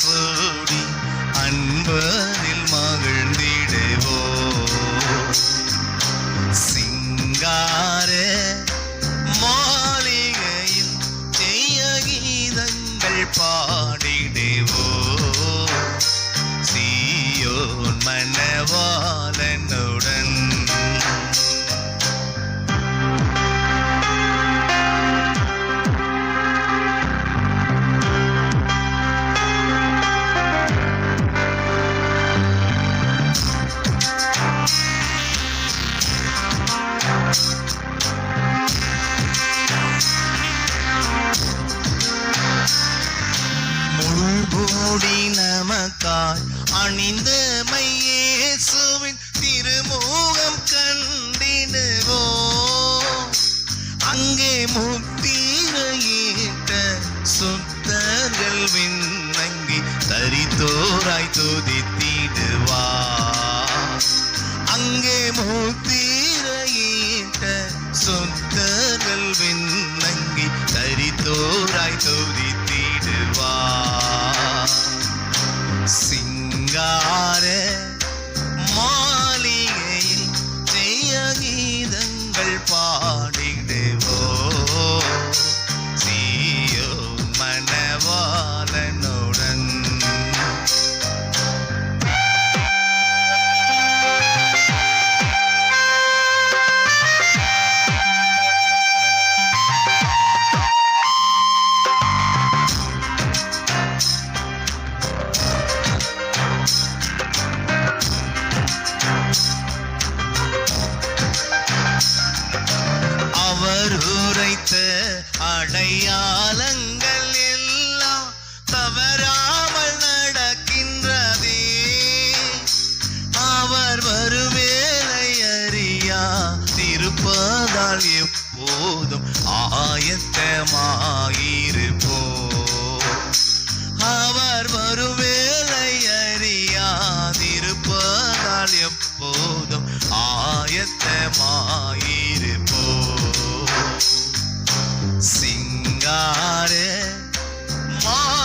சூடி அன்பதில் மகிழ்ந்திடுவோ. சிங்கார மாளிகையில் ஜெய கீதங்கள் பாடிடுவோ. சீயோன் மனவாளனுடன் நமக்காய் அணிந்த மையேசுவின் திருமுகம் கண்டிடுவோ. அங்கே முத்தீரையிட்ட சுத்தர்கள் விண்ணங்கி தரித்தோராய் துதித்திடுவா. அங்கே முத்தீரையிட்ட சுத்தர்கள் விண்ணங்கி அவர் அடையாளங்கள் எல்லாம் தவறாமல் நடக்கின்றதே. அவர் வருவேலை அறியா திருப்பதால் எப்போதும் ஆயத்தமாயிருப்போ அவர் வருவேலை அறியாதிருப்பதால் எப்போதும் ஆயத்தமாயிருப்போ സിംഗാരേ മാ